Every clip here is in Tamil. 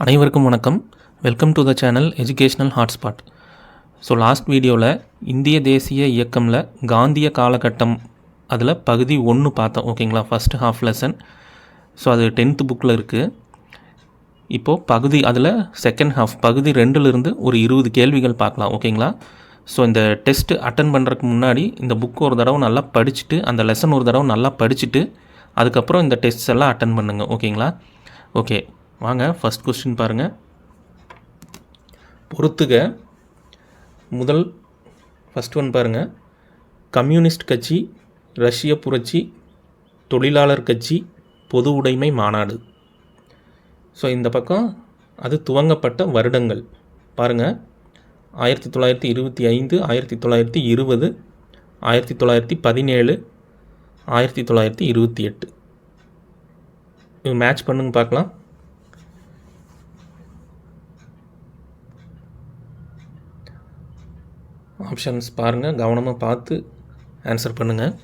அனைவருக்கும் வணக்கம். Welcome to the channel educational hotspot so last வீடியோவில் இந்திய தேசிய இயக்கமில் காந்திய காலகட்டம் அதில் பகுதி ஒன்று பார்த்தோம். ஓகேங்களா ஃபஸ்ட்டு ஹாஃப் லெசன் ஸோ அது டென்த்து புக்கில் இருக்குது இப்போது பகுதி அதில் செகண்ட் ஹாஃப் பகுதி ரெண்டுலேருந்து ஒரு இருபது கேள்விகள் பார்க்கலாம். ஓகேங்களா ஸோ இந்த டெஸ்ட்டு அட்டன் பண்ணுறதுக்கு முன்னாடி இந்த புக் ஒரு தடவை நல்லா படிச்சுட்டு அந்த லெசன் ஒரு தடவை நல்லா படிச்சுட்டு அதுக்கப்புறம் இந்த டெஸ்ட்ஸ் எல்லாம் அட்டன் பண்ணுங்கள் ஓகேங்களா ஓகே வாங்க ஃபஸ்ட் கொஸ்டின் பாருங்கள் பொறுத்துக. முதல் ஃபஸ்ட் ஒன் பாருங்கள் கம்யூனிஸ்ட் கட்சி ரஷ்ய புரட்சி தொழிலாளர் கட்சி பொது உடைமை மாநாடு. ஸோ இந்த பக்கம் அது துவங்கப்பட்ட வருடங்கள். பாருங்கள் ஆயிரத்தி தொள்ளாயிரத்தி இருபத்தி ஐந்து ஆயிரத்தி தொள்ளாயிரத்தி இருபது ஆயிரத்தி தொள்ளாயிரத்தி பதினேழு ஆயிரத்தி தொள்ளாயிரத்தி இருபத்தி எட்டு. மேட்ச் பண்ணுங்க பார்க்கலாம். ஆப்ஷன்ஸ் பாருங்கள் கவனமாக பார்த்து ஆன்சர் பண்ணுங்கள்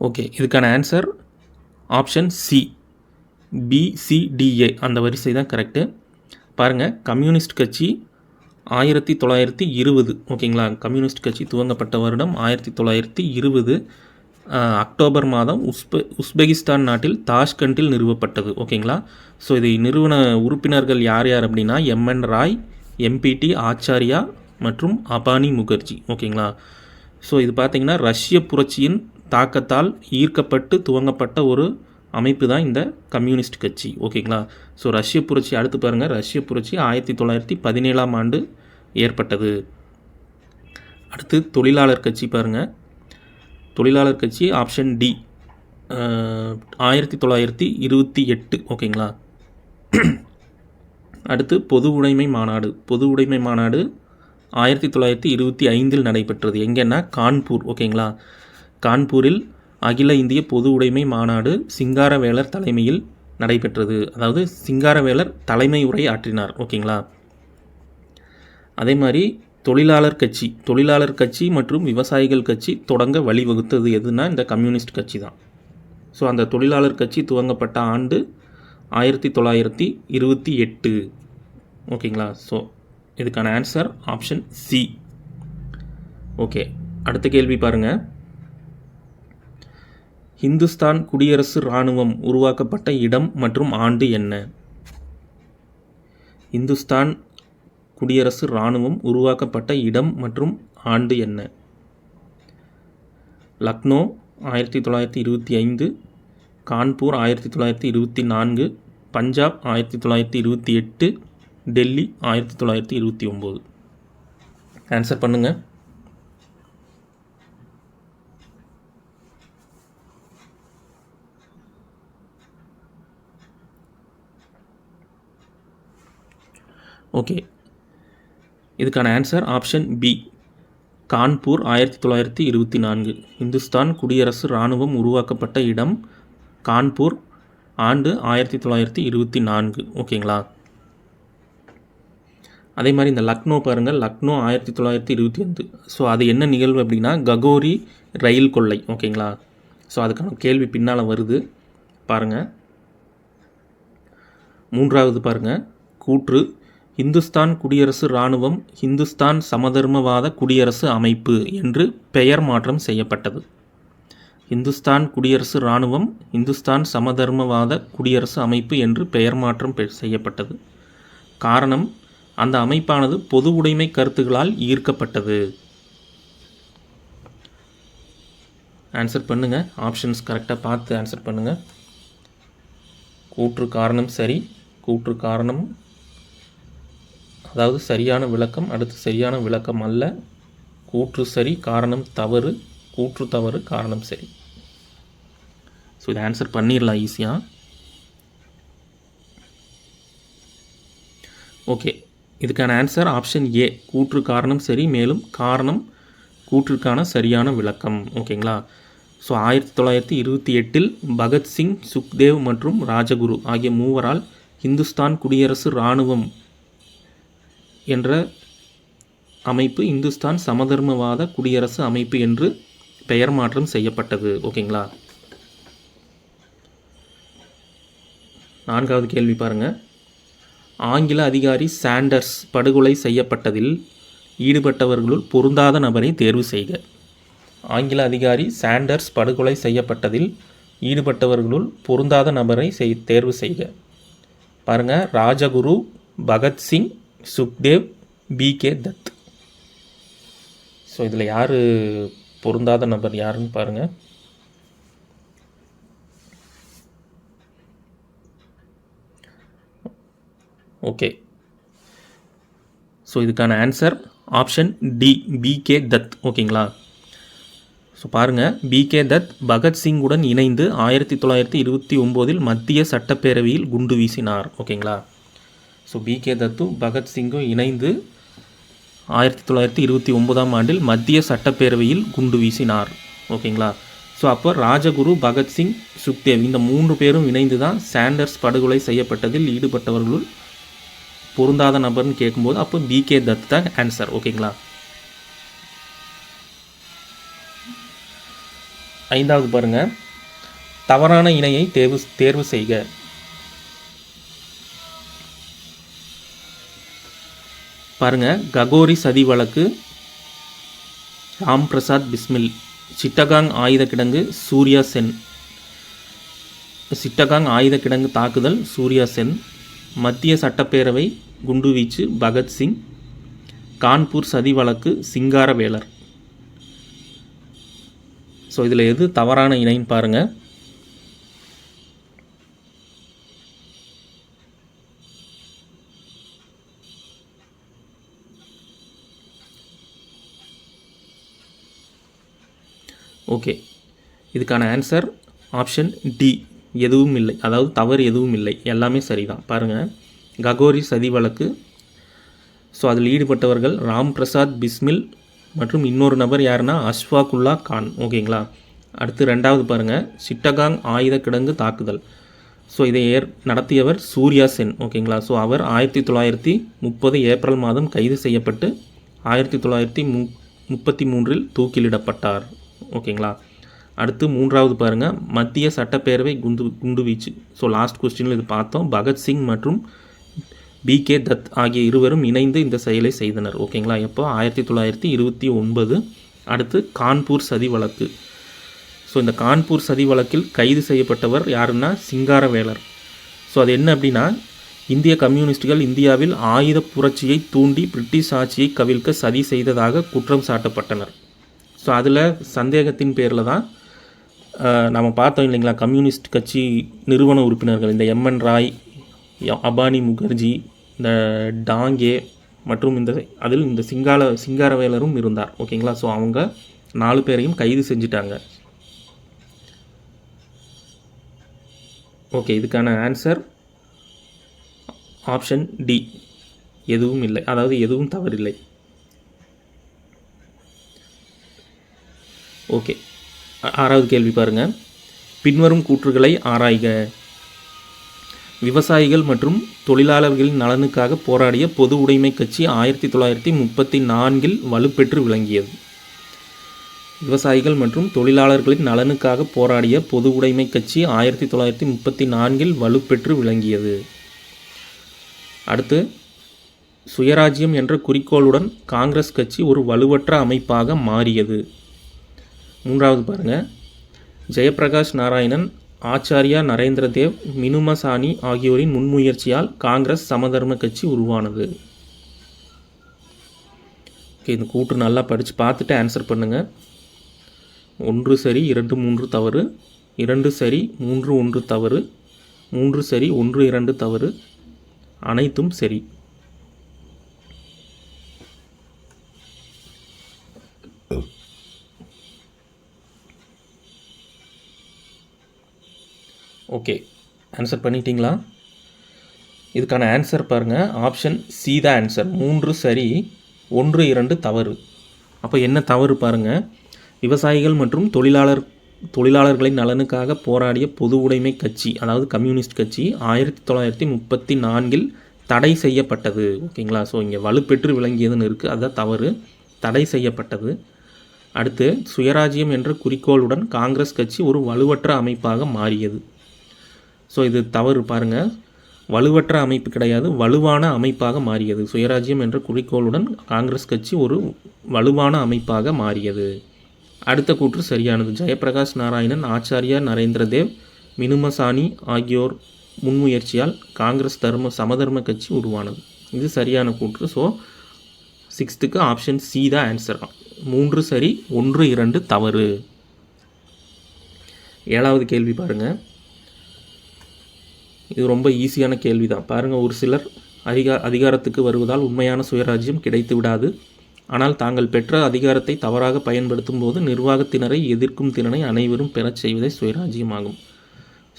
ஓகே இதுக்கான ஆன்சர் ஆப்ஷன் சி பிசிடிஏ அந்த வரிசை தான் கரெக்டு பாருங்கள் கம்யூனிஸ்ட் கட்சி ஆயிரத்தி தொள்ளாயிரத்தி இருபது. ஓகேங்களா கம்யூனிஸ்ட் கட்சி துவங்கப்பட்ட வருடம் ஆயிரத்தி தொள்ளாயிரத்தி இருபது. அக்டோபர் மாதம் உஸ்பெ உஸ்பெகிஸ்தான் நாட்டில் தாஷ்கண்டில் நிறுவப்பட்டது. ஓகேங்களா? ஸோ இதை நிறுவன உறுப்பினர்கள் யார் யார் அப்படின்னா எம்என் ராய் எம்பிடி ஆச்சாரியா மற்றும் அபானி முகர்ஜி. ஓகேங்களா? ஸோ இது பார்த்திங்கன்னா ரஷ்ய புரட்சியின் தாக்கத்தால் ஈர்க்கப்பட்டு துவங்கப்பட்ட ஒரு அமைப்பு தான் இந்த கம்யூனிஸ்ட் கட்சி. ஓகேங்களா? ஸோ ரஷ்ய புரட்சி அடுத்து பாருங்கள் ரஷ்ய புரட்சி ஆயிரத்தி தொள்ளாயிரத்தி பதினேழாம் ஆண்டு ஏற்பட்டது. அடுத்து தொழிலாளர் கட்சி பாருங்கள் தொழிலாளர் கட்சி ஆப்ஷன் டி. ஆயிரத்தி தொள்ளாயிரத்தி இருபத்தி எட்டு ஓகேங்களா? அடுத்து பொது உடைமை மாநாடு. பொது உடைமை மாநாடு ஆயிரத்தி தொள்ளாயிரத்தி இருபத்தி ஐந்தில் நடைபெற்றது. எங்கன்னா கான்பூர் ஓகேங்களா? கான்பூரில் அகில இந்திய பொது உடைமை மாநாடு சிங்காரவேலர் தலைமையில் நடைபெற்றது. அதாவது சிங்காரவேலர் தலைமை உரை ஆற்றினார் ஓகேங்களா? அதே மாதிரி தொழிலாளர் கட்சி தொழிலாளர் கட்சி மற்றும் விவசாயிகள் கட்சி தொடங்க வழிவகுத்தது எதுனா இந்த கம்யூனிஸ்ட் கட்சி தான். ஸோ அந்த தொழிலாளர் கட்சி துவங்கப்பட்ட ஆண்டு ஆயிரத்தி தொள்ளாயிரத்தி இருபத்தி எட்டு. ஓகேங்களா ஸோ இதுக்கான ஆன்சர் ஆப்ஷன் சி ஓகே அடுத்த கேள்வி பாருங்கள் ஹிந்துஸ்தான் குடியரசு இராணுவம் உருவாக்கப்பட்ட இடம் மற்றும் ஆண்டு என்ன? இந்துஸ்தான் குடியரசு இராணுவம் உருவாக்கப்பட்ட இடம் மற்றும் ஆண்டு என்ன? லக்னோ ஆயிரத்தி தொள்ளாயிரத்தி இருபத்தி ஐந்து. கான்பூர் ஆயிரத்தி தொள்ளாயிரத்தி இருபத்தி நான்கு. பஞ்சாப் ஆயிரத்தி தொள்ளாயிரத்தி இருபத்தி எட்டு. டெல்லி ஆயிரத்தி தொள்ளாயிரத்தி இருபத்தி ஒம்பது. ஆன்சர் பண்ணுங்கள் ஓகே இதுக்கான ஆன்சர் ஆப்ஷன் பி கான்பூர் ஆயிரத்தி தொள்ளாயிரத்தி இருபத்தி நான்கு. இந்துஸ்தான் குடியரசு இராணுவம் உருவாக்கப்பட்ட இடம் கான்பூர் ஆண்டு ஆயிரத்தி தொள்ளாயிரத்தி இருபத்தி நான்கு. ஓகேங்களா? அதே மாதிரி இந்த லக்னோ பாருங்கள் லக்னோ ஆயிரத்தி தொள்ளாயிரத்தி இருபத்தி அஞ்சு ஸோ அது என்ன நிகழ்வு அப்படின்னா ககோரி ரயில் கொள்ளை. ஓகேங்களா? ஸோ அதுக்கான கேள்வி பின்னால் வருது. பாருங்கள் மூன்றாவது பாருங்கள் கூற்று இந்துஸ்தான் குடியரசு இராணுவம் இந்துஸ்தான் சமதர்மவாத குடியரசு அமைப்பு என்று பெயர் மாற்றம் செய்யப்பட்டது. இந்துஸ்தான் குடியரசு இராணுவம் இந்துஸ்தான் சமதர்மவாத குடியரசு அமைப்பு என்று பெயர் மாற்றம் செய்யப்பட்டது. காரணம் அந்த அமைப்பானது பொது உடைமை கருத்துகளால் ஈர்க்கப்பட்டது. ஆன்சர் பண்ணுங்கள் ஆப்ஷன்ஸ் கரெக்டாக பார்த்து ஆன்சர் பண்ணுங்கள் கூற்று காரணம் சரி கூற்று காரணம் அதாவது சரியான விளக்கம் அடுத்து சரியான விளக்கம் அல்ல. கூற்று சரி காரணம் தவறு. கூற்று தவறு காரணம் சரி. ஸோ இதை ஆன்சர் பண்ணிடலாம் ஈஸியாக ஓகே இதுக்கான ஆன்சர் ஆப்ஷன் ஏ கூற்று காரணம் சரி மேலும் காரணம் கூற்றுக்கான சரியான விளக்கம். ஓகேங்களா ஸோ ஆயிரத்தி தொள்ளாயிரத்தி இருபத்தி எட்டில் பகத்சிங் சுக்தேவ் மற்றும் ராஜகுரு ஆகிய மூவரால் இந்துஸ்தான் குடியரசு இராணுவம் என்ற அமைப்பு இந்துஸ்தான் சமதர்மவாத குடியரசு அமைப்பு என்று பெயர் மாற்றம் செய்யப்பட்டது. ஓகேங்களா? நான்காவது கேள்வி பாருங்கள் ஆங்கில அதிகாரி சாண்டர்ஸ் படுகொலை செய்யப்பட்டதில் ஈடுபட்டவர்களுள் பொருந்தாத நபரை தேர்வு செய்க. ஆங்கில அதிகாரி சாண்டர்ஸ் படுகொலை செய்யப்பட்டதில் ஈடுபட்டவர்களுள் பொருந்தாத நபரை செய் தேர்வு செய்க. பாருங்கள் Rajaguru Bhagat Singh Sukhdev B K Dutt. So இதில் யார் பொருந்தாத நபர் யாருன்னு பாருங்கள் ஓகே ஸோ இதுக்கான answer option D B K Dutt. ஓகேங்களா ஸோ பாருங்கள் பிகே தத் பகத்சிங்குடன் இணைந்து ஆயிரத்தி தொள்ளாயிரத்தி இருபத்தி ஒம்போதில் மத்திய சட்டப்பேரவையில் குண்டு வீசினார். ஓகேங்களா ஸோ பிகே தத்தும் பகத்சிங்கும் இணைந்து ஆயிரத்தி தொள்ளாயிரத்தி இருபத்தி ஒன்பதாம் ஆண்டில் மத்திய சட்டப்பேரவையில் குண்டு வீசினார். ஓகேங்களா ஸோ அப்போ ராஜகுரு பகத்சிங் சுக்தேவ் இந்த மூன்று பேரும் இணைந்து தான் சாண்டர்ஸ் படுகொலை செய்யப்பட்டதில் ஈடுபட்டவர்களுள் பொருந்தாத நபர்னு கேட்கும்போது அப்போ பிகே தத் தான் ஆன்சர் ஓகேங்களா ஐந்தாவது பாருங்க. தவறான இணையை தேர்வு தேர்வு செய்க. பாருங்கள் ககோரி சதி வழக்கு ராம் பிரசாத் பிஸ்மில் சிட்டகாங் ஆயுத கிடங்கு சூர்யா சென். சிட்டகாங் ஆயுத கிடங்கு தாக்குதல் சூர்யா சென். மத்திய சட்டப்பேரவை குண்டுவீச்சு பகத்சிங் கான்பூர் சதி வழக்கு சிங்காரவேலர். ஸோ இதில் எது தவறான இணைன்னு பாருங்கள் ஓகே. இதுக்கான ஆன்சர் ஆப்ஷன் டி எதுவும் இல்லை. அதாவது தவறு எதுவும் இல்லை. எல்லாமே சரிதான். பாருங்கள் ககோரி சதி வழக்கு. ஸோ அதில் ஈடுபட்டவர்கள் ராம் பிரசாத் பிஸ்மில் மற்றும் இன்னொரு நபர் யாருன்னா அஷ்ஃபாக்குல்லா கான். ஓகேங்களா? அடுத்து ரெண்டாவது பாருங்கள் சிட்டகாங் ஆயுத கிடங்கு தாக்குதல். ஸோ இதை ஏற் நடத்தியவர் சூர்யா சென். ஓகேங்களா? ஸோ அவர் ஆயிரத்தி தொள்ளாயிரத்தி முப்பது ஏப்ரல் மாதம் கைது செய்யப்பட்டு ஆயிரத்தி தொள்ளாயிரத்தி மு முப்பத்தி மூன்றில் தூக்கிலிடப்பட்டார். ஓகேங்களா? அடுத்து மூன்றாவது பாருங்கள் மத்திய சட்டப்பேரவை குண்டு குண்டுவீச்சு ஸோ லாஸ்ட் கொஸ்டினில் இது பார்த்தோம். பகத்சிங் மற்றும் பி கே தத் ஆகிய இருவரும் இணைந்து இந்த செயலை செய்தனர். ஓகேங்களா? எப்போ? ஆயிரத்தி தொள்ளாயிரத்தி இருபத்தி ஒன்பது. அடுத்து கான்பூர் சதி வழக்கு. ஸோ இந்த கான்பூர் சதி வழக்கில் கைது செய்யப்பட்டவர் யாருன்னா? சிங்காரவேலர். ஸோ அது என்ன அப்படின்னா இந்திய கம்யூனிஸ்டுகள் இந்தியாவில் ஆயுத புரட்சியை தூண்டி பிரிட்டிஷ் ஆட்சியை கவிழ்க்க சதி செய்ததாக குற்றம் சாட்டப்பட்டனர். ஸோ அதில் சந்தேகத்தின் பேரில் தான் நம்ம பார்த்தோம் இல்லைங்களா கம்யூனிஸ்ட் கட்சி நிறுவன உறுப்பினர்கள் இந்த எம்என் ராய் அபானி முகர்ஜி இந்த டாங்கே மற்றும் இந்த அதில் இந்த சிங்கால சிங்காரவேலரும் இருந்தார். ஓகேங்களா? ஸோ அவங்க நாலு பேரையும் கைது செஞ்சிட்டாங்க. ஓகே இதுக்கான ஆன்சர் ஆப்ஷன் டி எதுவும் இல்லை. அதாவது எதுவும் தவறில்லை. ஓகே. ஆறாவது கேள்வி பாருங்கள் பின்வரும் கூற்றுகளை ஆராய்க. விவசாயிகள் மற்றும் தொழிலாளர்களின் நலனுக்காக போராடிய பொது உடைமை கட்சி ஆயிரத்தி தொள்ளாயிரத்தி முப்பத்தி நான்கில் வலுப்பெற்று விளங்கியது. விவசாயிகள் மற்றும் தொழிலாளர்களின் நலனுக்காக போராடிய பொது உடைமை கட்சி ஆயிரத்தி தொள்ளாயிரத்தி முப்பத்தி நான்கில் வலுப்பெற்று விளங்கியது. அடுத்து சுயராஜ்யம் என்ற குறிக்கோளுடன் காங்கிரஸ் கட்சி ஒரு வலுவற்ற அமைப்பாக மாறியது. மூன்றாவது பாருங்கள் ஜெயப்பிரகாஷ் நாராயணன் ஆச்சாரியா நரேந்திர தேவ் மினுமசானி ஆகியோரின் முன்முயற்சியால் காங்கிரஸ் சமதர்ம கட்சி உருவானது. ஓகே இந்த கூற்று நல்லா படித்து பார்த்துட்டு ஆன்சர் பண்ணுங்கள் ஒன்று சரி இரண்டு மூன்று தவறு. இரண்டு சரி மூன்று ஒன்று தவறு. மூன்று சரி ஒன்று இரண்டு தவறு. அனைத்தும் சரி. ஓகே. ஆன்சர் பண்ணிட்டீங்களா? இதுக்கான ஆன்சர் பாருங்கள் ஆப்ஷன் சி தான் ஆன்சர் மூன்று சரி ஒன்று இரண்டு தவறு. அப்போ என்ன தவறு பாருங்கள் விவசாயிகள் மற்றும் தொழிலாளர் தொழிலாளர்களின் நலனுக்காக போராடிய பொது உடைமை கட்சி அதாவது கம்யூனிஸ்ட் கட்சி ஆயிரத்தி தொள்ளாயிரத்தி முப்பத்தி நான்கில் தடை செய்யப்பட்டது. ஓகேங்களா? ஸோ இங்கே வலுப்பெற்று விளங்கியதுன்னு இருக்குது அதுதான் தவறு. தடை செய்யப்பட்டது. அடுத்து சுயராஜ்யம் என்ற குறிக்கோளுடன் காங்கிரஸ் கட்சி ஒரு வலுவற்ற அமைப்பாக மாறியது. ஸோ இது தவறு பாருங்கள் வலுவற்ற அமைப்பு கிடையாது. வலுவான அமைப்பாக மாறியது. சுயராஜ்யம் என்ற குறிக்கோளுடன் காங்கிரஸ் கட்சி ஒரு வலுவான அமைப்பாக மாறியது. அடுத்த கூற்று சரியானது. ஜெயபிரகாஷ் நாராயணன் ஆச்சாரியா நரேந்திர தேவ் மினுமசானி ஆகியோர் முன்முயற்சியால் காங்கிரஸ் தர்ம சமதர்ம கட்சி உருவானது. இது சரியான கூற்று. ஸோ சிக்ஸ்த்துக்கு ஆப்ஷன் சி தான் ஆன்சர் மூன்று சரி ஒன்று இரண்டு தவறு. ஏழாவது கேள்வி பாருங்கள் இது ரொம்ப ஈஸியான கேள்வி தான் பாருங்கள் ஒரு சிலர் அதிகா அதிகாரத்துக்கு வருவதால் உண்மையான சுயராஜ்யம் கிடைத்து விடாது. ஆனால் தாங்கள் பெற்ற அதிகாரத்தை தவறாக பயன்படுத்தும் போது நிர்வாகத்தினரை எதிர்க்கும் திறனை அனைவரும் பெறச் செய்வதே சுயராஜ்யமாகும்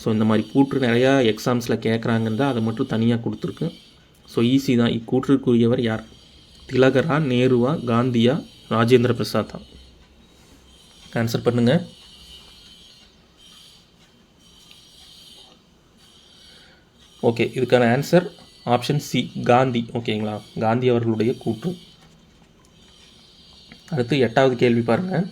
ஸோ இந்த மாதிரி கூற்று நிறையா எக்ஸாம்ஸில் கேட்குறாங்கன்னு தான் அதை மட்டும் தனியாக கொடுத்துருக்கு. ஸோ ஈஸி தான். இக்கூற்றுக்குரியவர் யார்? திலகரா நேருவா காந்தியா ராஜேந்திர பிரசாத்தா? ஆன்சர் பண்ணுங்கள் ஓகே இதுக்கான ஆன்சர் ஆப்ஷன் சி காந்தி. ஓகேங்களா காந்தி அவர்களுடைய கூற்று. அடுத்து எட்டாவது கேள்வி பாருங்கள்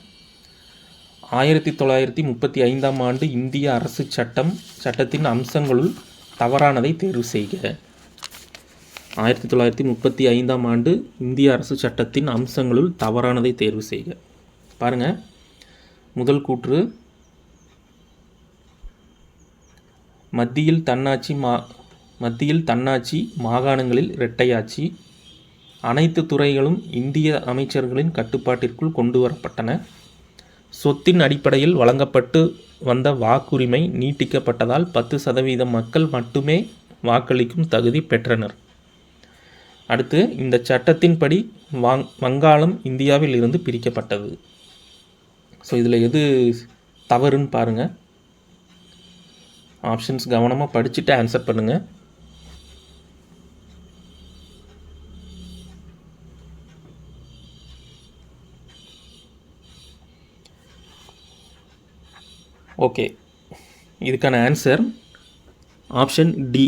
ஆயிரத்தி தொள்ளாயிரத்தி முப்பத்தி ஐந்தாம் ஆண்டு இந்திய அரசு சட்டம் சட்டத்தின் அம்சங்களுள் தவறானதை தேர்வு செய்க. ஆயிரத்தி தொள்ளாயிரத்தி முப்பத்தி ஐந்தாம் ஆண்டு இந்திய அரசு சட்டத்தின் அம்சங்களுள் தவறானதை தேர்வு செய்க. பாருங்கள் முதல் கூற்று. மத்தியில் தன்னாட்சி மா மத்தியில் தன்னாட்சி மாகாணங்களில் இரட்டையாட்சி அனைத்து துறைகளும் இந்திய அமைச்சர்களின் கட்டுப்பாட்டிற்குள் கொண்டு வரப்பட்டன. சொத்தின் அடிப்படையில் வழங்கப்பட்டு வந்த வாக்குரிமை நீட்டிக்கப்பட்டதால் பத்து சதவீதம் மக்கள் மட்டுமே வாக்களிக்கும் தகுதி பெற்றனர். அடுத்து இந்த சட்டத்தின்படி வாங் வங்காளம் இந்தியாவில் இருந்து பிரிக்கப்பட்டது. ஸோ இதில் எது தவறுன்னு பாருங்கள் ஆப்ஷன்ஸ் கவனமாக படிச்சுட்டு ஆன்சர் பண்ணுங்கள் ஓகே. இதுக்கான ஆன்சர் ஆப்ஷன் டி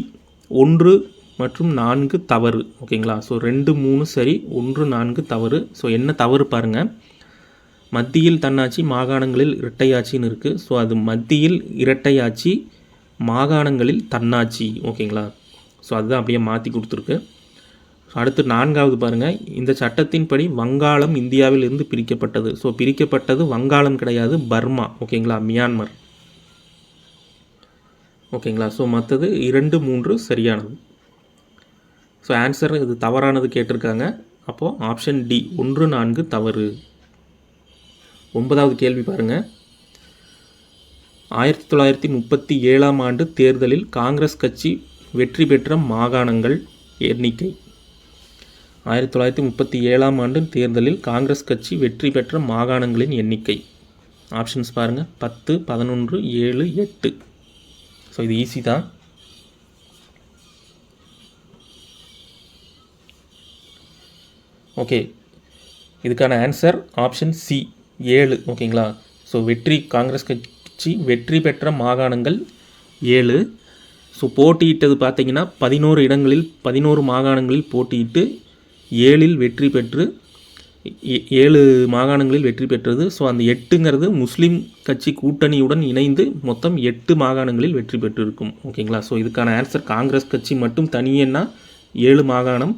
ஒன்று மற்றும் நான்கு தவறு. ஓகேங்களா? ஸோ ரெண்டு மூணு சரி. ஒன்று நான்கு தவறு. ஸோ என்ன தவறு பாருங்கள் மத்தியில் தன்னாட்சி மாகாணங்களில் இரட்டையாட்சின்னு இருக்குது ஸோ அது மத்தியில் இரட்டையாட்சி மாகாணங்களில் தன்னாட்சி. ஓகேங்களா? ஸோ அதுதான் அப்படியே மாற்றி கொடுத்துருக்கு. அடுத்து நான்காவது பாருங்கள் இந்த சட்டத்தின்படி வங்காளம் இந்தியாவில் இருந்து பிரிக்கப்பட்டது. ஸோ பிரிக்கப்பட்டது வங்காளம் கிடையாது பர்மா. ஓகேங்களா? மியான்மர். ஓகேங்களா? ஸோ மற்றது இரண்டு மூன்று சரியானது. ஸோ ஆன்சர் இது தவறானது கேட்டிருக்காங்க. அப்போது ஆப்ஷன் டி ஒன்று நான்கு தவறு. ஒன்பதாவது கேள்வி பாருங்கள் ஆயிரத்தி தொள்ளாயிரத்தி முப்பத்தி ஏழாம் ஆண்டு தேர்தலில் காங்கிரஸ் கட்சி வெற்றி பெற்ற மாகாணங்கள் எண்ணிக்கை. ஆயிரத்தி தொள்ளாயிரத்தி முப்பத்தி ஏழாம் ஆண்டு தேர்தலில் காங்கிரஸ் கட்சி வெற்றி பெற்ற மாகாணங்களின் எண்ணிக்கை. ஆப்ஷன்ஸ் பாருங்கள் பத்து பதினொன்று ஏழு எட்டு. ஸோ இது ஈஸி தான். ஓகே இதுக்கான ஆன்சர் ஆப்ஷன் சி ஏழு. ஓகேங்களா ஸோ வெற்றி காங்கிரஸ் கட்சி வெற்றி பெற்ற மாகாணங்கள் ஏழு. ஸோ போட்டியிட்டது பார்த்தீங்கன்னா பதினோரு இடங்களில் பதினோரு மாகாணங்களில் போட்டியிட்டு ஏழில் வெற்றி பெற்று ஏ- ஏழு மாகாணங்களில் வெற்றி பெற்றது. ஸோ அந்த எட்டுங்கிறது முஸ்லீம் கட்சி கூட்டணியுடன் இணைந்து மொத்தம் எட்டு மாகாணங்களில் வெற்றி பெற்றிருக்கும். ஓகேங்களா? ஸோ இதுக்கான ஆன்சர் காங்கிரஸ் கட்சி மட்டும் தனியேன்னா ஏழு மாகாணம்.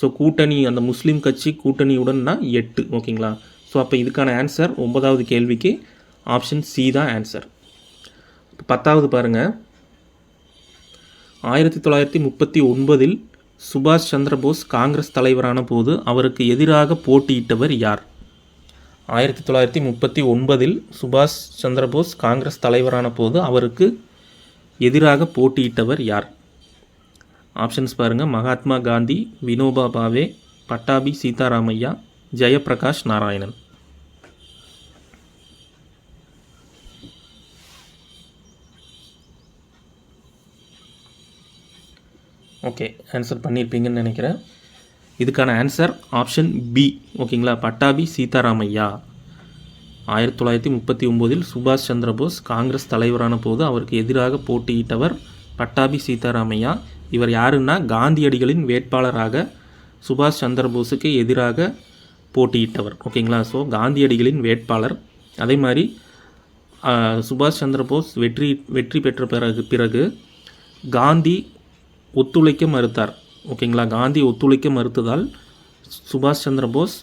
ஸோ கூட்டணி அந்த முஸ்லீம் கட்சி கூட்டணியுடன்னா எட்டு. ஓகேங்களா? ஸோ அப்போ இதுக்கான ஆன்சர் ஒன்பதாவது கேள்விக்கு ஆப்ஷன் சி தான் ஆன்சர் பத்தாவது பாருங்கள் ஆயிரத்தி தொள்ளாயிரத்தி முப்பத்தி ஒன்பதில் சுபாஷ் சந்திரபோஸ் காங்கிரஸ் தலைவரான போது அவருக்கு எதிராக போட்டியிட்டவர் யார்? ஆயிரத்தி தொள்ளாயிரத்தி முப்பத்தி ஒன்பதில் சுபாஷ் சந்திரபோஸ் காங்கிரஸ் தலைவரான போது அவருக்கு எதிராக போட்டியிட்டவர் யார்? ஆப்ஷன்ஸ் பாருங்கள் மகாத்மா காந்தி வினோபா பாவே பட்டாபி சீதாராமையா ஜெயபிரகாஷ் நாராயணன். ஓகே ஆன்சர் பண்ணியிருப்பீங்கன்னு நினைக்கிறேன். இதுக்கான ஆன்சர் ஆப்ஷன் பி ஓகேங்களா பட்டாபி சீதாராமையா. ஆயிரத்தி தொள்ளாயிரத்தி முப்பத்தி ஒம்போதில் சுபாஷ் சந்திரபோஸ் காங்கிரஸ் தலைவரான போது அவருக்கு எதிராக போட்டியிட்டவர் பட்டாபி சீதாராமையா. இவர் யாருன்னா? காந்தியடிகளின் வேட்பாளராக சுபாஷ் சந்திரபோஸுக்கு எதிராக போட்டியிட்டவர் ஓகேங்களா ஸோ காந்தியடிகளின் வேட்பாளர். அதே மாதிரி சுபாஷ் சந்திரபோஸ் வெற்றி வெற்றி பெற்ற பிறகு பிறகு காந்தி ஒத்துழைக்க மறுத்தார். ஓகேங்களா? காந்தி ஒத்துழைக்க மறுத்ததால் சுபாஷ் சந்திரபோஸ்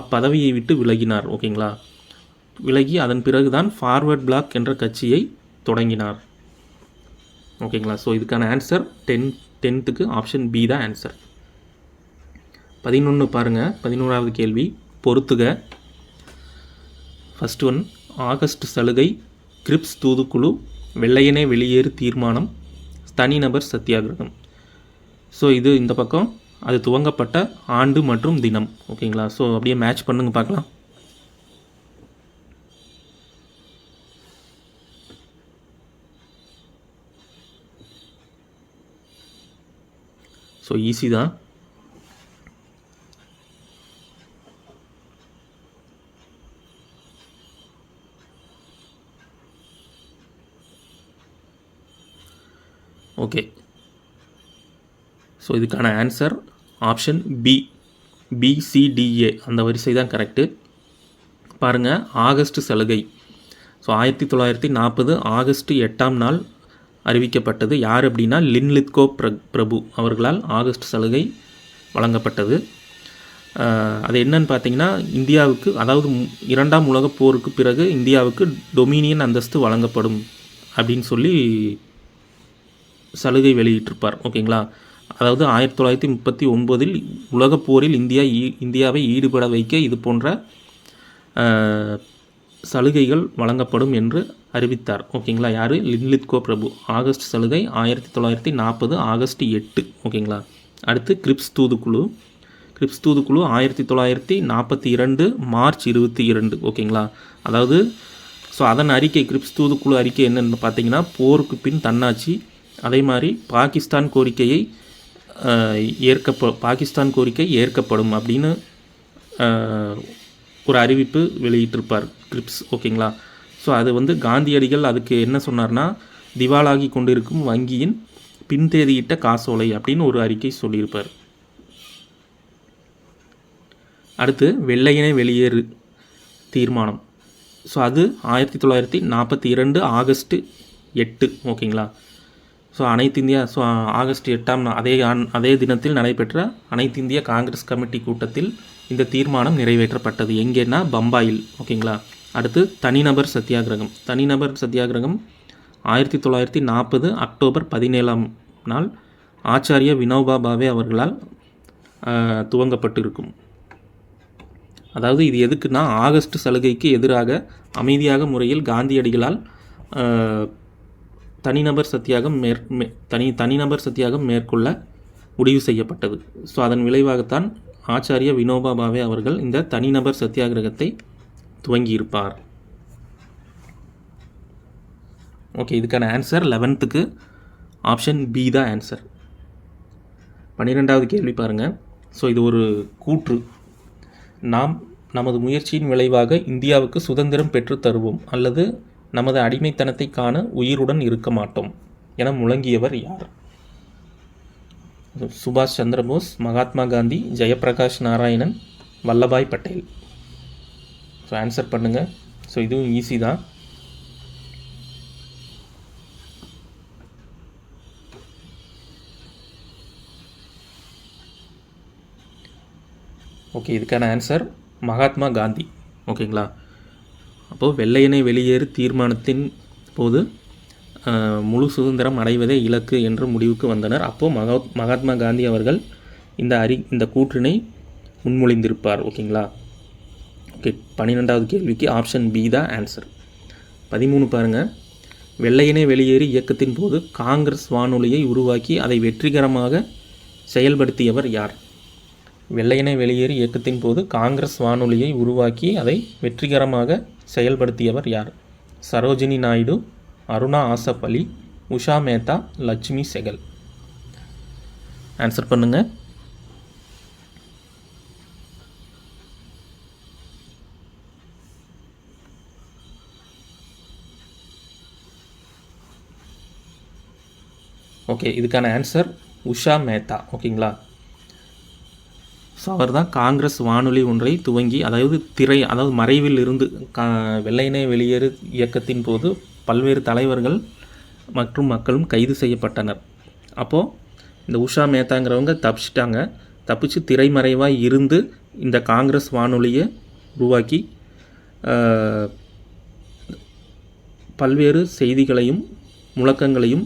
அப்பதவியை விட்டு விலகினார். ஓகேங்களா? விலகி அதன் பிறகுதான் ஃபார்வர்ட் பிளாக் என்ற கட்சியை தொடங்கினார். ஓகேங்களா? ஸோ இதுக்கான ஆன்சர் டென் டென்த்துக்கு ஆப்ஷன் பி தான் ஆன்சர் பதினொன்று பாருங்கள் பதினோராவது கேள்வி. பொறுத்துக. ஃபர்ஸ்ட் ஒன் ஆகஸ்ட் சலுகை கிரிப்ஸ் தூதுக்குழு வெள்ளையனே வெளியேறு தீர்மானம் தனிநபர் சத்தியாகிரகம். ஸோ இது இந்த பக்கம். அது துவங்கப்பட்ட ஆண்டு மற்றும் தினம். ஓகேங்களா ஸோ அப்படியே மேட்ச் பண்ணுங்க பார்க்கலாம். ஸோ ஈஸி தான் ஓகே ஸோ இதுக்கான answer option B B C D A அந்த வரிசை தான் கரெக்டு பாருங்கள் ஆகஸ்ட் சலுகை. ஸோ ஆயிரத்தி தொள்ளாயிரத்தி நாற்பது ஆகஸ்ட் எட்டாம் நாள் அறிவிக்கப்பட்டது. யார் அப்படின்னா லின்லித்கோ பிர பிரபு அவர்களால் ஆகஸ்ட் சலுகை வழங்கப்பட்டது. அது என்னன்னு பார்த்தீங்கன்னா இந்தியாவுக்கு அதாவது இரண்டாம் உலகப் போருக்கு பிறகு இந்தியாவுக்கு டொமினியன் அந்தஸ்து வழங்கப்படும் அப்படின்னு சொல்லி சலுகை வெளியிட்டிருப்பார். ஓகேங்களா? அதாவது ஆயிரத்தி தொள்ளாயிரத்தி முப்பத்தி ஒன்பதில் உலகப் போரில் இந்தியா ஈ இந்தியாவை ஈடுபட வைக்க இது போன்ற சலுகைகள் வழங்கப்படும் என்று அறிவித்தார். ஓகேங்களா? யார்? லின்லித்கோ பிரபு. ஆகஸ்ட் சலுகை ஆயிரத்தி தொள்ளாயிரத்தி நாற்பது ஆகஸ்ட் எட்டு. ஓகேங்களா? அடுத்து கிரிப்ஸ் தூதுக்குழு கிரிப்ஸ் தூதுக்குழு ஆயிரத்தி தொள்ளாயிரத்தி நாற்பத்தி இரண்டு மார்ச் இருபத்தி இரண்டு. ஓகேங்களா? அதாவது ஸோ அதன் அறிக்கை கிரிப்ஸ் தூதுக்குழு அறிக்கை என்னென்னு பார்த்தீங்கன்னா போருக்கு பின் தன்னாட்சி. அதே மாதிரி பாகிஸ்தான் கோரிக்கையை ஏற்கப்ப பாகிஸ்தான் கோரிக்கை ஏற்கப்படும் அப்படின்னு ஒரு அறிவிப்பு வெளியிட்டிருப்பார். கிரிப்ஸ் ஓகேங்களா? ஸோ அது வந்து காந்தியடிகள் அதுக்கு என்ன சொன்னார்னா திவாலாகி கொண்டிருக்கும் வங்கியின் பின்தேதியிட்ட காசோலை அப்படின்னு ஒரு அறிக்கை சொல்லியிருப்பார். அடுத்து வெள்ளையனே வெளியேறு தீர்மானம். ஸோ அது ஆயிரத்தி தொள்ளாயிரத்தி நாற்பத்தி இரண்டு ஆகஸ்ட் எட்டு ஓகேங்களா? ஸோ அனைத்து இந்தியா ஸோ ஆகஸ்ட் எட்டாம் அதே அதே தினத்தில் நடைபெற்ற அனைத்து இந்திய காங்கிரஸ் கமிட்டி கூட்டத்தில் இந்த தீர்மானம் நிறைவேற்றப்பட்டது. எங்கேன்னா பம்பாயில். ஓகேங்களா? அடுத்து தனிநபர் சத்தியாகிரகம். தனிநபர் சத்தியாகிரகம் ஆயிரத்தி தொள்ளாயிரத்தி நாற்பது அக்டோபர் பதினேழாம் நாள் ஆச்சாரிய வினோபா பாவே அவர்களால் துவங்கப்பட்டிருக்கும். அதாவது இது எதுக்குன்னா ஆகஸ்ட் சலுகைக்கு எதிராக அமைதியாக முறையில் காந்தியடிகளால் தனிநபர் சத்தியாகம் மேற் மே- தனி தனிநபர் சத்தியாகம் மேற்கொள்ள முடிவு செய்யப்பட்டது. ஸோ அதன் விளைவாகத்தான் ஆச்சாரிய வினோபா பாவே அவர்கள் இந்த தனிநபர் சத்தியாகிரகத்தை துவங்கியிருப்பார். ஓகே இதுக்கான ஆன்சர் லெவன்த்துக்கு ஆப்ஷன் பி தான் ஆன்சர். பன்னிரெண்டாவது கேள்வி பாருங்கள் ஸோ இது ஒரு கூற்று. நாம் நமது முயற்சியின் விளைவாக இந்தியாவுக்கு சுதந்திரம் பெற்றுத் தருவோம் அல்லது நமது அடிமைத்தனத்தை காண உயிருடன் இருக்க மாட்டோம் என முழங்கியவர் யார்? சுபாஷ் சந்திரபோஸ் மகாத்மா காந்தி ஜெயபிரகாஷ் நாராயணன் வல்லபாய் பட்டேல். ஸோ ஆன்சர் பண்ணுங்கள் ஸோ இதுவும் ஈஸி தான். ஓகே இதுக்கான ஆன்சர் மகாத்மா காந்தி. ஓகேங்களா அப்போது வெள்ளையனை வெளியேறு தீர்மானத்தின் போது முழு சுதந்திரம் அடைவதே இலக்கு என்ற முடிவுக்கு வந்தனர். அப்போது மகா மகாத்மா காந்தி அவர்கள் இந்த அறி இந்த கூற்றினை முன்மொழிந்திருப்பார். ஓகேங்களா? ஓகே பன்னிரெண்டாவது கேள்விக்கு ஆப்ஷன் பி தான் ஆன்சர் பதிமூணு பாருங்கள் வெள்ளையனே வெளியேறு இயக்கத்தின் போது காங்கிரஸ் வானொலியை உருவாக்கி அதை வெற்றிகரமாக செயல்படுத்தியவர் யார்? வெள்ளையனை வெளியேறு இயக்கத்தின் போது காங்கிரஸ் வானொலியை உருவாக்கி அதை வெற்றிகரமாக செயல்படுத்தியவர் யார்? சரோஜினி நாயுடு அருணா ஆசப் அலி உஷா மேத்தா லட்சுமி செகல். ஆன்சர் பண்ணுங்க. ஓகே இதுக்கான ஆன்சர் உஷா மேத்தா. ஓகேங்களா ஸோ அவர் தான் காங்கிரஸ் வானொலி ஒன்றை துவங்கி அதாவது திரை அதாவது மறைவில் இருந்து கா வெள்ளையனே வெளியேறு இயக்கத்தின் போது பல்வேறு தலைவர்கள் மற்றும் மக்களும் கைது செய்யப்பட்டனர். அப்போது இந்த உஷா மேத்தாங்கிறவங்க தப்பிச்சிட்டாங்க. தப்பிச்சு திரைமறைவாக இருந்து இந்த காங்கிரஸ் வானொலியை உருவாக்கி பல்வேறு செய்திகளையும் முழக்கங்களையும்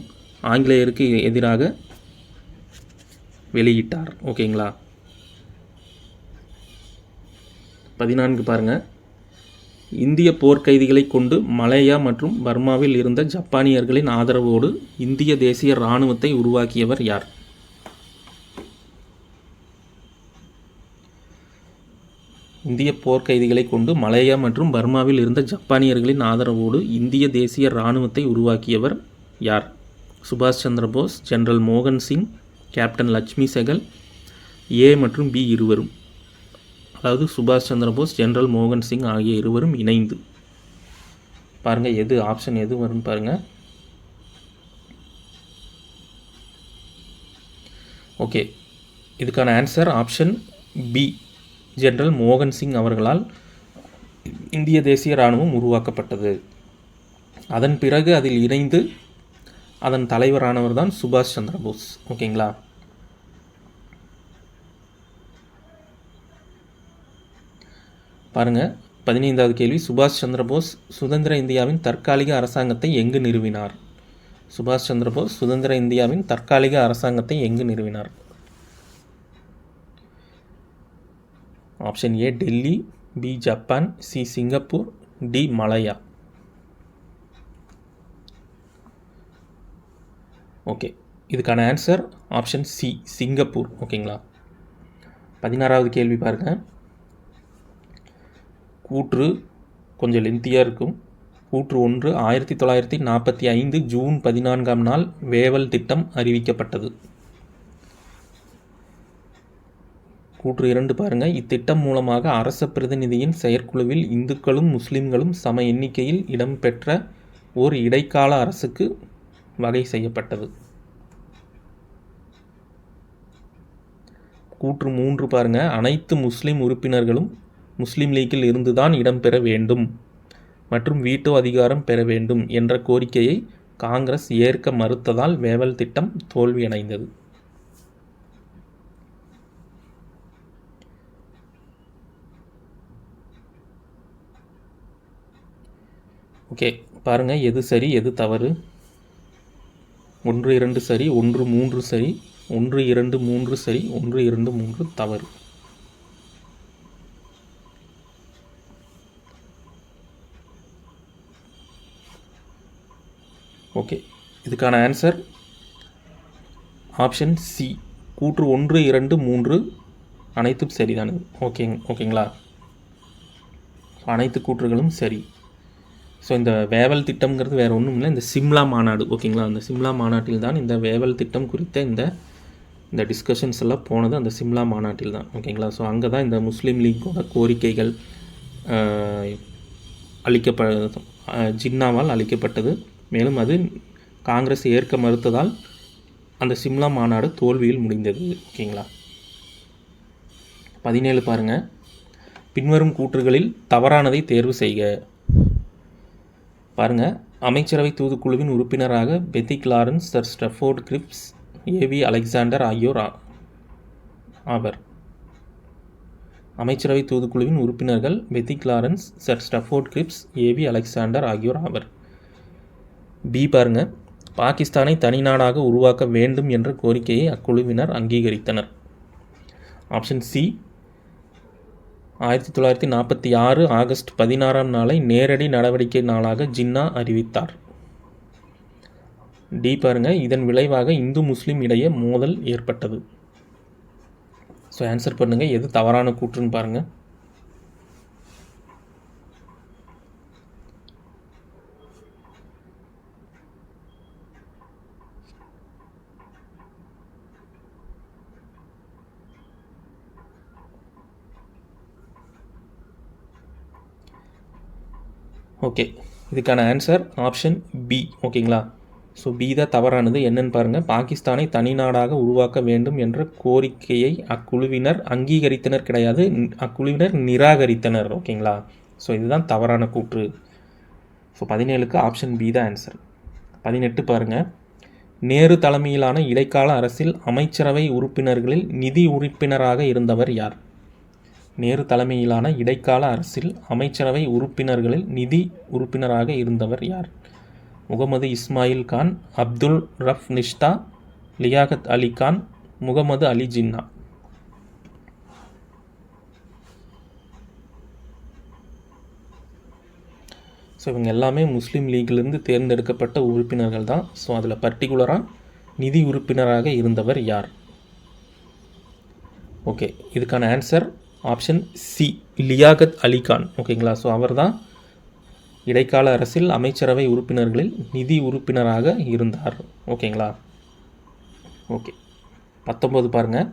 ஆங்கிலேயருக்கு எதிராக வெளியிட்டார். ஓகேங்களா? பதினான்கு பாருங்கள் இந்திய போர்க்கைதிகளை கொண்டு மலேயா மற்றும் பர்மாவில் இருந்த ஜப்பானியர்களின் ஆதரவோடு இந்திய தேசிய இராணுவத்தை உருவாக்கியவர் யார்? இந்திய போர்க்கைதிகளை கொண்டு மலேயா மற்றும் பர்மாவில் இருந்த ஜப்பானியர்களின் ஆதரவோடு இந்திய தேசிய இராணுவத்தை உருவாக்கியவர் யார்? சுபாஷ் சந்திர போஸ் ஜெனரல் மோகன் சிங் கேப்டன் லட்சுமி செகல் ஏ மற்றும் பி இருவரும். அதாவது சுபாஷ் சந்திரபோஸ் ஜென்ரல் மோகன் சிங் ஆகிய இருவரும் இணைந்து. பாருங்கள் எது ஆப்ஷன் எது வரும்னு பாருங்கள் ஓகே இதுக்கான ஆன்சர் ஆப்ஷன் பி ஜென்ரல் மோகன் சிங் அவர்களால் இந்திய தேசிய இராணுவம் உருவாக்கப்பட்டது. அதன் பிறகு அதில் இணைந்து அதன் தலைவரானவர் தான் சுபாஷ் சந்திரபோஸ் ஓகேங்களா பாருங்கள் பதினைந்தாவது கேள்வி. சுபாஷ் சந்திரபோஸ் சுதந்திர இந்தியாவின் தற்காலிக அரசாங்கத்தை எங்கு நிறுவினார்? சுபாஷ் சந்திரபோஸ் சுதந்திர இந்தியாவின் தற்காலிக அரசாங்கத்தை எங்கு நிறுவினார்? Option A Delhi B Japan C Singapore D Malaya. Okay இதுக்கான ஆன்சர் ஆப்ஷன் சி சிங்கப்பூர். ஓகேங்களா? பதினாறாவது கேள்வி பாருங்கள் கூற்று கொஞ்சம் லென்த்தியாக இருக்கும். கூற்று ஒன்று ஆயிரத்தி தொள்ளாயிரத்தி நாற்பத்தி ஐந்து ஜூன் பதினான்காம் நாள் வேவல் திட்டம் அறிவிக்கப்பட்டது. கூற்று இரண்டு பாருங்க. இத்திட்டம் மூலமாக அரச பிரதிநிதியின் செயற்குழுவில் இந்துக்களும் முஸ்லிம்களும் சம எண்ணிக்கையில் இடம்பெற்ற ஓர் இடைக்கால அரசுக்கு வகை செய்யப்பட்டது. கூற்று மூன்று பாருங்க. அனைத்து முஸ்லிம் உறுப்பினர்களும் முஸ்லீம் லீக்கில் இருந்துதான் இடம்பெற வேண்டும் மற்றும் வீட்டோ அதிகாரம் பெற வேண்டும் என்ற கோரிக்கையை காங்கிரஸ் ஏற்க மறுத்ததால் வேவல் திட்டம் தோல்வியடைந்தது. ஓகே பாருங்கள் எது சரி எது தவறு? ஒன்று இரண்டு சரி ஒன்று மூன்று சரி ஒன்று இரண்டு மூன்று சரி ஒன்று இரண்டு மூன்று தவறு. ஓகே இதுக்கான ஆன்சர் ஆப்ஷன் சி கூற்று ஒன்று இரண்டு மூன்று அனைத்தும் சரிதானது ஓகேங்க ஓகேங்களா அனைத்து கூற்றுகளும் சரி. ஸோ இந்த வேவல் திட்டம்ங்கிறது வேறு ஒன்றும் இல்லை. இந்த சிம்லா மாநாடு ஓகேங்களா அந்த சிம்லா மாநாட்டில் தான் இந்த வேவல் திட்டம் குறித்த இந்த இந்த டிஸ்கஷன்ஸ் எல்லாம் போனது அந்த சிம்லா மாநாட்டில் தான் ஓகேங்களா ஸோ அங்கே தான் இந்த முஸ்லீம் லீக்கோட கோரிக்கைகள் அளிக்கப்ப ஜின்னாவால் அளிக்கப்பட்டது. மேலும் அது காங்கிரஸ் ஏற்க மறுத்ததால் அந்த சிம்லா மாநாடு தோல்வியில் முடிந்தது ஓகேங்களா? பதினேழு பாருங்கள் பின்வரும் கூற்றுகளில் தவறானதை தேர்வு செய்க. பாருங்க. அமைச்சரவை தூதுக்குழுவின் உறுப்பினராக Pethick Lawrence sir Stafford Cripps A V Alexander ஆகியோர் ஆவர். அமைச்சரவை தூதுக்குழுவின் உறுப்பினர்கள் Pethick Lawrence sir Stafford Cripps A V Alexander ஆகியோர் ஆவர். பி பாருங்க. பாகிஸ்தானை தனிநாடாக உருவாக்க வேண்டும் என்ற கோரிக்கையை அக்குழுவினர் அங்கீகரித்தனர். Option C. ஆயிரத்தி தொள்ளாயிரத்தி நாற்பத்தி ஆறு ஆகஸ்ட் பதினாறாம் நாளை நேரடி நடவடிக்கை நாளாக ஜின்னா அறிவித்தார். டி பாருங்க. இதன் விளைவாக இந்து முஸ்லீம் இடையே மோதல் ஏற்பட்டது. ஸோ ஆன்சர் பண்ணுங்கள் எது தவறான கூற்றுன்னு பாருங்கள் ஓகே இதுக்கான ஆன்சர் ஆப்ஷன் பி ஓகேங்களா ஸோ பி தான் தவறானது. என்னன்னு பாருங்கள் பாகிஸ்தானை தனி நாடாக உருவாக்க வேண்டும் என்ற கோரிக்கையை அக்குழுவினர் அங்கீகரித்தனர் கிடையாது. அக்குழுவினர் நிராகரித்தனர். ஓகேங்களா ஸோ இதுதான் தவறான கூற்று. ஸோ பதினேழுக்கு ஆப்ஷன் பி தான் ஆன்சர் பதினெட்டு பாருங்கள் நேரு தலைமையிலான இடைக்கால அரசில் அமைச்சரவை உறுப்பினர்களில் நிதி உறுப்பினராக இருந்தவர் யார்? நேரு தலைமையிலான இடைக்கால அரசில் அமைச்சரவை உறுப்பினர்களில் நிதி உறுப்பினராக இருந்தவர் யார்? முகமது இஸ்மாயில் கான் அப்துல் ரஃப் நிஷ்தா லியாகத் அலி கான் முகமது அலி ஜின்னா. ஸோ இவங்க எல்லாமே முஸ்லீம் லீக்லேருந்து தேர்ந்தெடுக்கப்பட்ட உறுப்பினர்கள் தான். ஸோ அதில் பர்டிகுலராக நிதி உறுப்பினராக இருந்தவர் யார்? ஓகே இதுக்கான answer option C Liaquat Ali Khan. ஓகேங்களா ஸோ அவர் தான் இடைக்கால அரசில் அமைச்சரவை உறுப்பினர்களில் நிதி உறுப்பினராக இருந்தார். ஓகேங்களா ஓகே பத்தொம்பது பாருங்கள்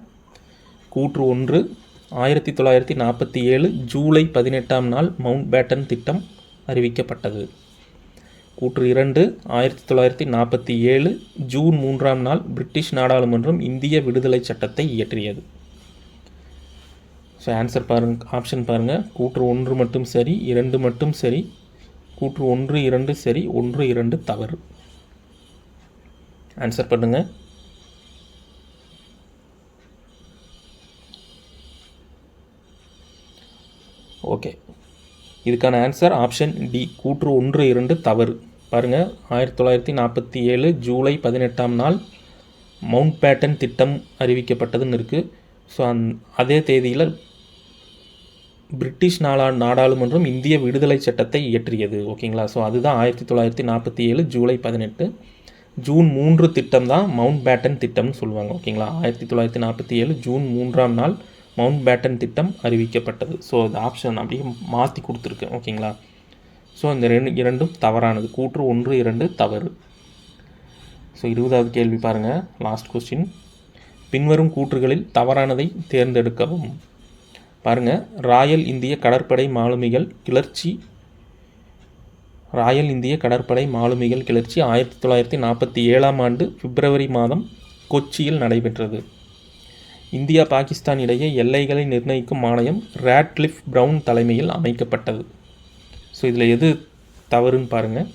கூற்று ஒன்று ஆயிரத்தி தொள்ளாயிரத்தி நாற்பத்தி ஏழு ஜூலை பதினெட்டாம் நாள் மவுண்ட் பேட்டன் திட்டம் அறிவிக்கப்பட்டது. கூற்று இரண்டு ஆயிரத்தி தொள்ளாயிரத்தி நாற்பத்தி ஏழு ஜூன் மூன்றாம் நாள் பிரிட்டிஷ் நாடாளுமன்றம் இந்திய விடுதலை சட்டத்தை இயற்றியது. ஸோ ஆன்சர் பாருங்க ஆப்ஷன் பாருங்கள் கூற்று ஒன்று மட்டும் சரி இரண்டு மட்டும் சரி. கூற்று ஒன்று இரண்டு சரி ஒன்று இரண்டு தவறு. ஆன்சர் பண்ணுங்கள் ஓகே இதுக்கான ஆன்சர் ஆப்ஷன் டி கூற்று ஒன்று இரண்டு தவறு. பாருங்கள் ஆயிரத்தி தொள்ளாயிரத்தி நாற்பத்தி ஏழு ஜூலை பதினெட்டாம் நாள் மவுண்ட் பேட்டன் திட்டம் அறிவிக்கப்பட்டதுன்னு இருக்குது ஸோ அந் அதே தேதியில் பிரிட்டிஷ் நாளா நாடாளுமன்றம் இந்திய விடுதலை சட்டத்தை இயற்றியது. ஓகேங்களா? ஸோ அதுதான் ஆயிரத்தி தொள்ளாயிரத்தி நாற்பத்தி ஏழு ஜூலை பதினெட்டு. ஜூன் மூன்று திட்டம் தான் மவுண்ட் பேட்டன் திட்டம்னு சொல்லுவாங்க. ஓகேங்களா? ஆயிரத்தி தொள்ளாயிரத்தி நாற்பத்தி ஏழு ஜூன் மூன்றாம் நாள் மவுண்ட் பேட்டன் திட்டம் அறிவிக்கப்பட்டது. ஸோ அது ஆப்ஷன் அப்படியே மாற்றி கொடுத்துருக்கு ஓகேங்களா? ஸோ இந்த ரெண்டு இரண்டும் தவறானது. கூற்று ஒன்று இரண்டு தவறு. ஸோ இருபதாவது கேள்வி பாருங்கள் லாஸ்ட் கொஸ்டின் பின்வரும் கூற்றுகளில் தவறானதை தேர்ந்தெடுக்கவும். பாருங்கள் ராயல் இந்திய கடற்படை மாலுமிகள் கிளர்ச்சி. ராயல் இந்திய கடற்படை மாலுமிகள் கிளர்ச்சி ஆயிரத்தி தொள்ளாயிரத்தி நாற்பத்தி ஏழாம் ஆண்டு பிப்ரவரி மாதம் கொச்சியில் நடைபெற்றது. இந்தியா பாகிஸ்தான் இடையே எல்லைகளை நிர்ணயிக்கும் ஆணையம் ரேட்லிஃப் பிரவுன் தலைமையில் அமைக்கப்பட்டது. ஸோ இதில் எது தவறுன்னு பாருங்கள்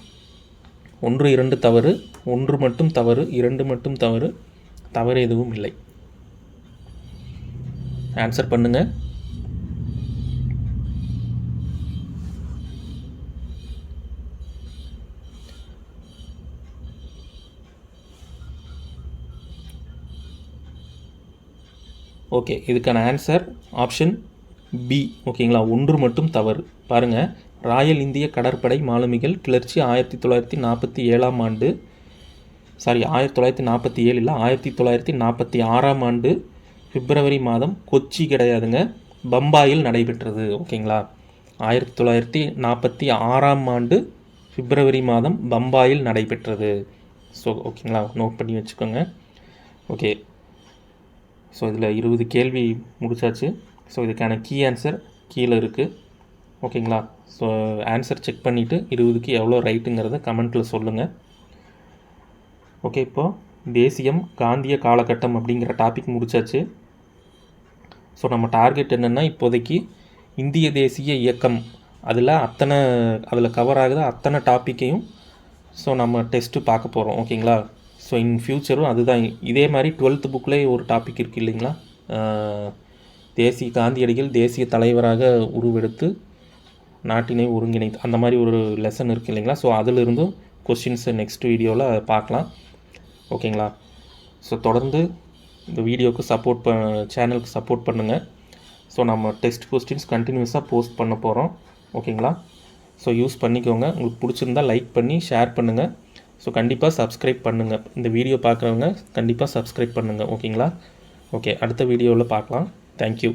ஒன்று இரண்டு தவறு ஒன்று மட்டும் தவறு இரண்டு மட்டும் தவறு தவறு எதுவும் இல்லை. ஆன்சர் பண்ணுங்கள் ஓகே இதுக்கான ஆன்சர் ஆப்ஷன் பி ஓகேங்களா ஒன்று மட்டும் தவறு. பாருங்கள் ராயல் இந்திய கடற்படை மாலுமிகள் கிளர்ச்சி ஆயிரத்தி தொள்ளாயிரத்தி நாற்பத்தி ஏழாம் ஆண்டு சாரி ஆயிரத்தி தொள்ளாயிரத்தி நாற்பத்தி ஏழு இல்லை ஆயிரத்தி தொள்ளாயிரத்தி நாற்பத்தி ஆறாம் ஆண்டு பிப்ரவரி மாதம் கொச்சி கிடையாதுங்க பம்பாயில் நடைபெற்றது. ஓகேங்களா ஆயிரத்தி தொள்ளாயிரத்தி நாற்பத்தி ஆறாம் ஆண்டு பிப்ரவரி மாதம் பம்பாயில் நடைபெற்றது. ஸோ ஓகேங்களா நோட் பண்ணி வச்சுக்கோங்க. ஓகே ஸோ இதில் இருபது கேள்வி முடிச்சாச்சு. ஸோ இதுக்கான கீ ஆன்சர் கீழே இருக்குது ஓகேங்களா ஸோ ஆன்சர் செக் பண்ணிவிட்டு இருபதுக்கு எவ்வளோ ரைட்டுங்கிறத கமெண்ட்டில் சொல்லுங்கள் ஓகே இப்போது தேசியம் காந்திய காலகட்டம் அப்படிங்கிற டாபிக் முடிச்சாச்சு. ஸோ நம்ம டார்கெட் என்னென்னா இப்போதைக்கு இந்திய தேசிய இயக்கம். அதில் அத்தனை அதில் கவர் ஆகுது அத்தனை டாப்பிக்கையும் ஸோ நம்ம டெஸ்ட்டு பார்க்க போகிறோம் ஓகேங்களா ஸோ இன் ஃப்யூச்சரும் அதுதான். இதே மாதிரி டுவெல்த்து புக்லேயே ஒரு டாபிக் இருக்குது இல்லைங்களா? தேசிய காந்தியடிகள் தேசிய தலைவராக உருவெடுத்து நாட்டினை ஒருங்கிணைத்து அந்த மாதிரி ஒரு லெசன் இருக்குது இல்லைங்களா? ஸோ அதிலிருந்தும் கொஸ்டின்ஸை நெக்ஸ்ட் வீடியோவில் பார்க்கலாம். ஓகேங்களா? ஸோ தொடர்ந்து இந்த வீடியோவுக்கு சப்போர்ட் ப சேனலுக்கு சப்போர்ட் பண்ணுங்கள் ஸோ நம்ம டெஸ்ட் கொஸ்டின்ஸ் கண்டினியூஸாக போஸ்ட் பண்ண போகிறோம் ஓகேங்களா? ஸோ யூஸ் பண்ணிக்கோங்க. உங்களுக்கு பிடிச்சிருந்தா லைக் பண்ணி ஷேர் பண்ணுங்கள் ஸோ கண்டிப்பாக சப்ஸ்கிரைப் பண்ணுங்கள் இந்த வீடியோ பார்க்குறவங்க கண்டிப்பாக சப்ஸ்கிரைப் பண்ணுங்கள் ஓகேங்களா ஓகே அடுத்த வீடியோவில் பார்க்கலாம் தேங்க்யூ